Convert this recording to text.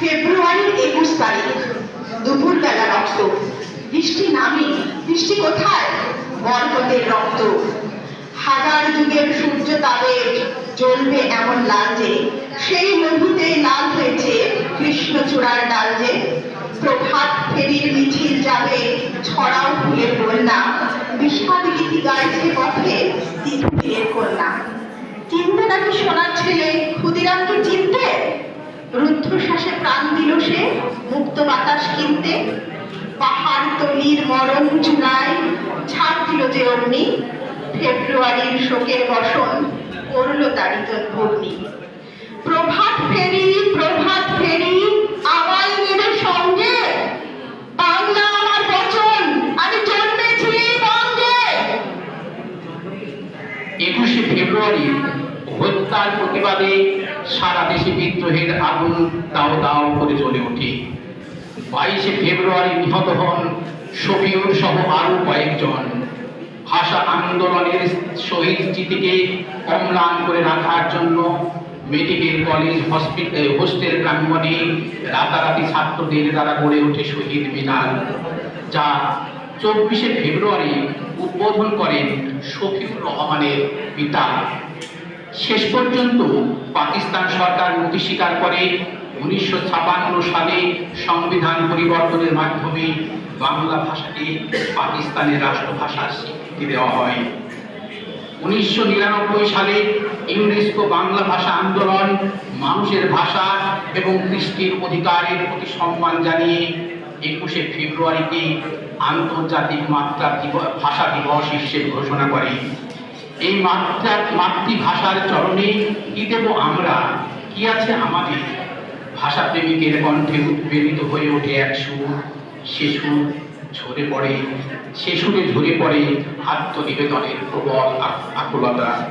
ফেব্রুয়ারির একুশ তারিখ দুপুর বেলা রক্ত। বৃষ্টি নামে, বৃষ্টি কোথায়? বরকতের রক্ত। হাজার যুগের সূর্য তাদের জ্বলবে এমন লাল যে, সেই লঘুতেই লাল হয়েছে কৃষ্ণচূড়ার ডাল যে। প্রভাত ফেরির মিছিল যাবে, ছড়াও ফুলের বন্যা। বিষাদ গীতি গাইছে পথে, তিথির কন্যা। চিনতে নাকি সোনার ছেলে রুদ্ধশ্বাসে প্রাণ দিল সে, মুক্ত বাতাস কিনতে। পাহাড় তলির মরণ চুলায় ছাড় দিল যে অগ্নি। ফেব্রুয়ারির শোকের বসন করল তারি ভগ্নি। প্রভাত ফেরি প্রভাত ফেরি, আমায় নেবে সঙ্গে। বাংলা আমার বচন, আমি জন্মেছি বঙ্গে। একুশে ফেব্রুয়ারি হত্যার প্রতিবাদে সারা দেশে বিদ্রোহের আগুন দাও দাও করে জ্বলে ওঠে। বাইশে ফেব্রুয়ারি নিহত হন শফিউর সহ আরও কয়েকজন। ভাষা আন্দোলনের শহীদ স্মৃতিকে অম্লান করে রাখার জন্য মেডিকেল কলেজ হসপিটাল হোস্টেল প্রাঙ্গণে রাতারাতি ছাত্রদের দ্বারা গড়ে ওঠে শহীদ মিনার, যা চব্বিশে ফেব্রুয়ারি উদ্বোধন করেন শফিকুর রহমানের পিতা। শেষ পর্যন্ত পাকিস্তান সরকার নথি স্বীকার করে উনিশশো সালে সংবিধান পরিবর্তনের মাধ্যমে বাংলা ভাষাকে পাকিস্তানের রাষ্ট্রভাষার স্বীকৃতি দেওয়া হয়। উনিশশো নিরানব্বই সালে ইউনেস্কো বাংলা ভাষা আন্দোলন মানুষের ভাষা এবং কৃষ্টির অধিকারের প্রতি সম্মান জানিয়ে একুশে ফেব্রুয়ারিকে আন্তর্জাতিক মাত্রা ভাষা দিবস হিসেবে ঘোষণা করে। এই মাতৃ মাতৃভাষার চরণে কি দেব আমরা? কি আছে আমাদের? ভাষা প্রেমিকের কণ্ঠে উদ্বেলিত হয়ে ওঠে এক সুর। সে সুর ঝরে পড়ে, সে সুরে ঝরে পড়ে আত্মনিবেদনের প্রবল আক- আকুলতা।